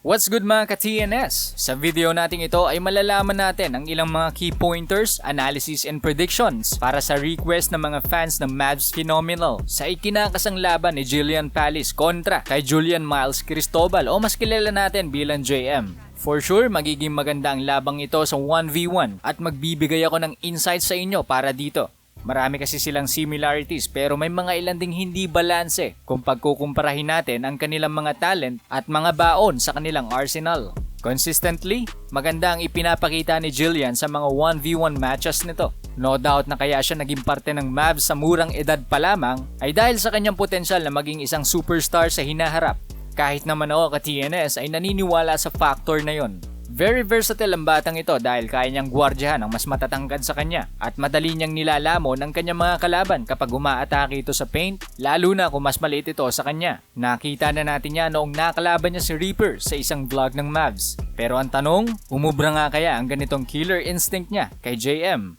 What's good mga ka-TNS? Sa video nating ito ay malalaman natin ang ilang mga key pointers, analysis and predictions para sa request ng mga fans ng Mavs Phenomenal sa ikinakasang laban ni Jillian Palis kontra kay Julian Miles Cristobal o mas kilala natin bilang JM. For sure, magiging maganda ang labang ito sa 1v1 at magbibigay ako ng insights sa inyo para dito. Marami kasi silang similarities pero may mga ilan ding hindi balanse kung pagkukumparahin natin ang kanilang mga talent at mga baon sa kanilang arsenal. Consistently, maganda ang ipinapakita ni Jillian sa mga 1v1 matches nito. No doubt na kaya siya naging parte ng Mavs sa murang edad pa lamang ay dahil sa kanyang potensyal na maging isang superstar sa hinaharap. Kahit naman ako ka-TNS ay naniniwala sa factor na yon. Very versatile ang batang ito dahil kaya niyang gwardyahan ang mas matatangkad sa kanya at madali niyang nilalamon ang kanyang mga kalaban kapag umaatake ito sa paint lalo na kung mas maliit ito sa kanya. Nakita na natin niya noong nakalaban niya si Reaper sa isang vlog ng Mavs. Pero ang tanong, umubra nga kaya ang ganitong killer instinct niya kay JM?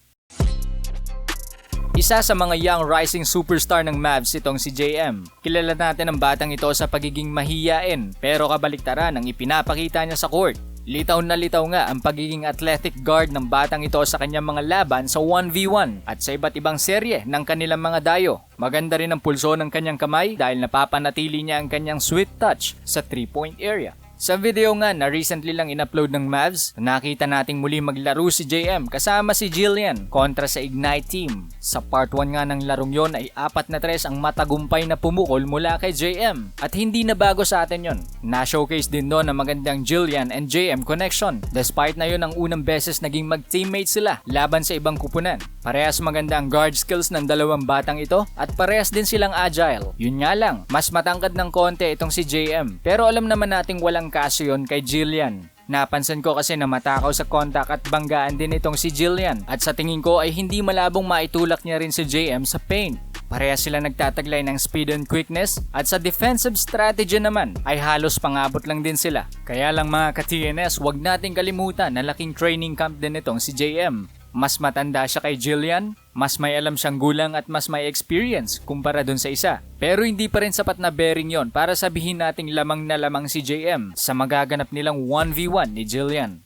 Isa sa mga young rising superstar ng Mavs itong si JM. Kilala natin ang batang ito sa pagiging mahiyain pero kabaliktaran ang ipinapakita niya sa court. Litaw na litaw nga ang pagiging athletic guard ng batang ito sa kanyang mga laban sa 1v1 at sa iba't ibang serye ng kanilang mga dayo. Maganda rin ang pulso ng kanyang kamay dahil napapanatili niya ang kanyang sweet touch sa 3-point area. Sa video nga na recently lang in-upload ng Mavs, nakita nating muli maglaro si JM kasama si Jillian kontra sa Ignite team. Sa part 1 nga ng larong yon ay apat na tres ang matagumpay na pumukol mula kay JM. At hindi na bago sa atin yon. Na-showcase din doon ang magandang Jillian and JM connection. Despite na yon ang unang beses naging mag-teammate sila laban sa ibang kupunan. Parehas maganda ang guard skills ng dalawang batang ito at parehas din silang agile. Yun nga lang, mas matangkad ng konti itong si JM. Pero alam naman nating walang kaso yun kay Jillian. Napansin ko kasi na matakaw sa kontak at banggaan din itong si Jillian at sa tingin ko ay hindi malabong maitulak niya rin si JM sa paint. Pareha sila nagtataglay ng speed and quickness at sa defensive strategy naman ay halos pangabot lang din sila. Kaya lang mga ka-TNS, huwag nating kalimutan na laking training camp din itong si JM. Mas matanda siya kay Jillian, mas may alam siyang gulang at mas may experience kumpara dun sa isa. Pero hindi pa rin sapat na bearing yon para sabihin nating lamang na lamang si JM sa magaganap nilang 1v1 ni Jillian.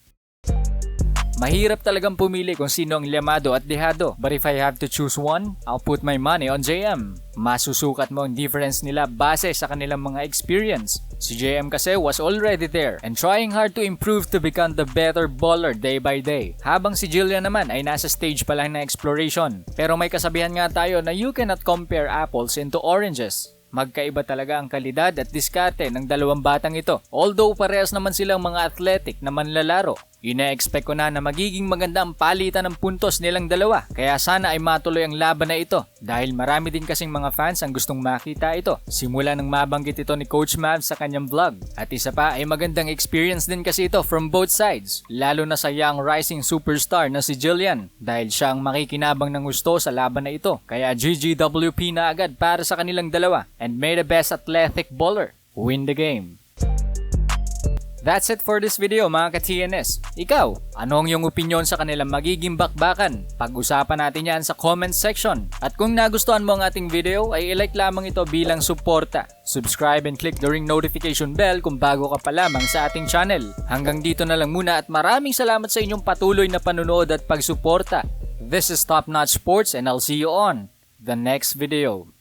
Mahirap talagang pumili kung sino ang lamado at dehado. But if I have to choose one, I'll put my money on JM. Masusukat mo ang difference nila base sa kanilang mga experience. Si JM kasi was already there and trying hard to improve to become the better baller day by day. Habang si Jillian naman ay nasa stage pa lang ng exploration. Pero may kasabihan nga tayo na you cannot compare apples into oranges. Magkaiba talaga ang kalidad at diskarte ng dalawang batang ito. Although parehas naman silang mga athletic na manlalaro, Ina-expect ko na na magiging maganda ang palitan ng puntos nilang dalawa. Kaya sana ay matuloy ang laban na ito dahil marami din kasing mga fans ang gustong makita ito. Simula nang mabanggit ito ni Coach Mav sa kanyang vlog. At isa pa ay magandang experience din kasi ito from both sides. Lalo na sa young rising superstar na si Jillian dahil siya ang makikinabang ng gusto sa laban na ito. Kaya GGWP na agad para sa kanilang dalawa and may the best athletic bowler win the game. That's it for this video mga ka-TNS. Ikaw, ano ang iyong opinion sa kanilang magiging bakbakan? Pag-usapan natin yan sa comment section. At kung nagustuhan mo ang ating video, ay ilike lamang ito bilang suporta. Subscribe and click the ring notification bell kung bago ka pa lamang sa ating channel. Hanggang dito na lang muna at maraming salamat sa inyong patuloy na panunood at pagsuporta. This is Top Notch Sports and I'll see you on the next video.